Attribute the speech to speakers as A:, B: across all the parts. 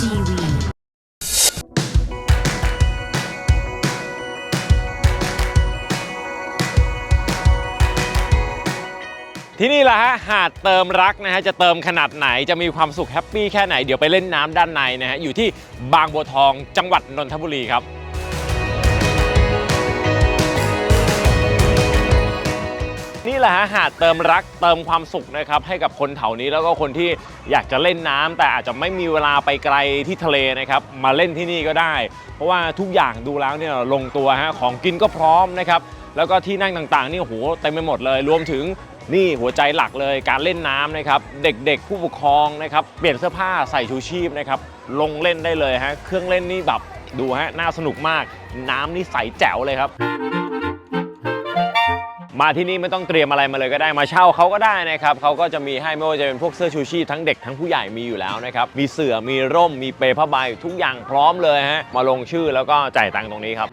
A: TV
B: ที่นี่แหละฮะหาดเติมรักนะฮะจะเติมขนาดไหนจะมีความสุขแฮปปี้แค่ไหนเดี๋ยวไปเล่นน้ำด้านในนะฮะอยู่ที่บางบัวทองจังหวัดนนทบุรีครับ หละฮะหาดเติมรักเติมความสุขนะครับให้กับคนแถวนี้แล้วก็คนที่อยากจะเล่นน้ำแต่อาจจะไม่มีเวลาไปไกลที่ทะเลนะครับมาเล่นที่นี่ก็ได้ เพราะว่าทุกอย่างดูแล้วเนี่ยลงตัวฮะของกินก็พร้อมนะครับแล้วก็ที่นั่งต่างๆนี่โอ้โหเต็มไปหมดเลย รวมถึงนี่หัวใจหลักเลยการเล่นน้ำนะครับเด็กๆ ผู้ปกครองนะครับเปลี่ยนเสื้อผ้าใส่ชูชีพนะครับลงเล่นได้เลยฮะเครื่องเล่นนี่แบบดูฮะน่าสนุกมาก น้ำนี่ใสแจ๋วเลยครับ มาที่นี่ไม่ต้องเตรียมอะไรมาเลยก็ได้มาเช่าเขาก็ได้นะครับเขาก็จะมีให้ไม่ว่าจะเป็นพวกเสื้อชูชีพทั้งเด็กทั้งผู้ใหญ่มีอยู่แล้วนะครับมีเสื่อมีร่มมีเปรผ้าใบทุกอย่างพร้อมเลยฮะมาลงชื่อแล้วก็จ่ายตังค์ตรงนี้ครับ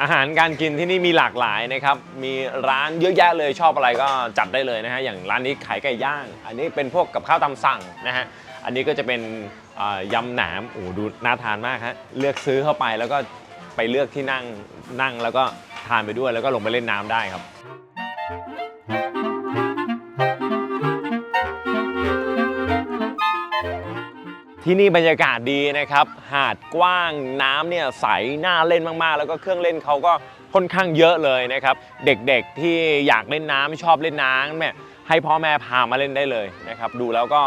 B: อาหารการกินที่นี่มีหลากหลายนะครับ มีร้านเยอะแยะเลยชอบอะไรก็จัดได้เลยนะฮะ อย่างร้านนี้ขายไก่ย่าง อันนี้เป็นพวกกับข้าวตามสั่งนะฮะ อันนี้ก็จะเป็นยำหนาม โอ้ดูน่าทานมากฮะ เลือกซื้อเข้าไปแล้วก็ ไปเลือกที่นั่งนั่งแล้วก็ทานไปด้วยแล้วก็ลงไปเล่นน้ำได้ครับ ที่นี่บรรยากาศดีนะครับ หาดกว้างน้ำเนี่ยใสน่าเล่นมากๆ แล้วก็เครื่องเล่นเขาก็ค่อนข้างเยอะเลยนะครับ เด็กๆที่อยากเล่นน้ำชอบเล่นน้ำเนี่ยให้พ่อแม่พามาเล่นได้เลยนะครับ ดูแล้วก็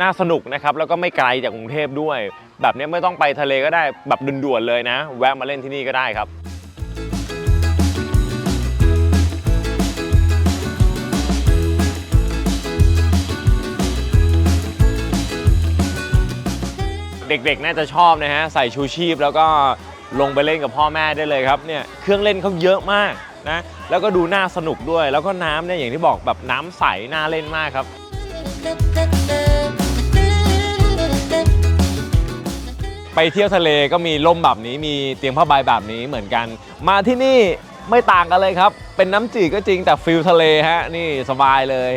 B: น่าสนุกนะครับแล้วก็ไม่ไกลจากกรุงเทพด้วย แบบนี้ไม่ต้องไปทะเลก็ได้แบบด่วนๆเลยนะ แวะมาเล่นที่นี่ก็ได้ครับเด็กๆ น่าจะชอบนะฮะ ใส่ชูชีพแล้วก็ลงไปเล่นกับพ่อแม่ได้เลยครับเนี่ยเครื่องเล่นเขาเยอะมากนะแล้วก็ดูน่าสนุกด้วย แล้วก็น้ำเนี่ยอย่างที่บอกแบบน้ำใสน่าเล่นมากครับ ไปเที่ยวทะเลก็มีร่มแบบนี้มีเตียงผ้าใบแบบนี้เหมือนกัน มาที่นี่ไม่ต่างกันเลยครับ เป็นน้ำจืดก็จริงแต่ฟิลทะเลฮะนี่สบายเลย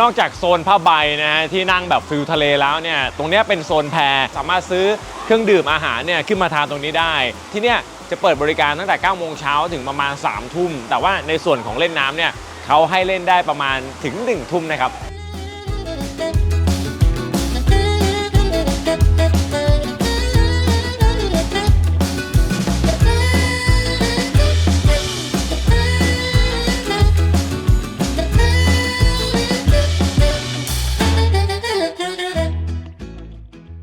B: นอกจากโซนผ้าใบนะฮะที่นั่งแบบฟิลทะเลแล้วเนี่ยตรงนี้เป็นโซนแพรสามารถซื้อเครื่องดื่มอาหารเนี่ยขึ้นมาทานตรงนี้ได้ ที่เนี่ย จะเปิดบริการตั้งแต่ 9 โมงเช้าถึงประมาณ 3 ทุ่ม แต่ว่าในส่วนของเล่นน้ำเนี่ยเขาให้เล่นได้ประมาณถึง 1 ทุ่มนะครับ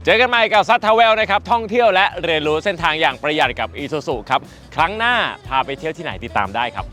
B: เจอกันใหม่กับซัตทาเวลนะครับ ท่องเที่ยวและเรียนรู้เส้นทางอย่างประหยัดกับอีซูซูครับ ครั้งหน้าพาไปเที่ยวที่ไหนติดตามได้ครับ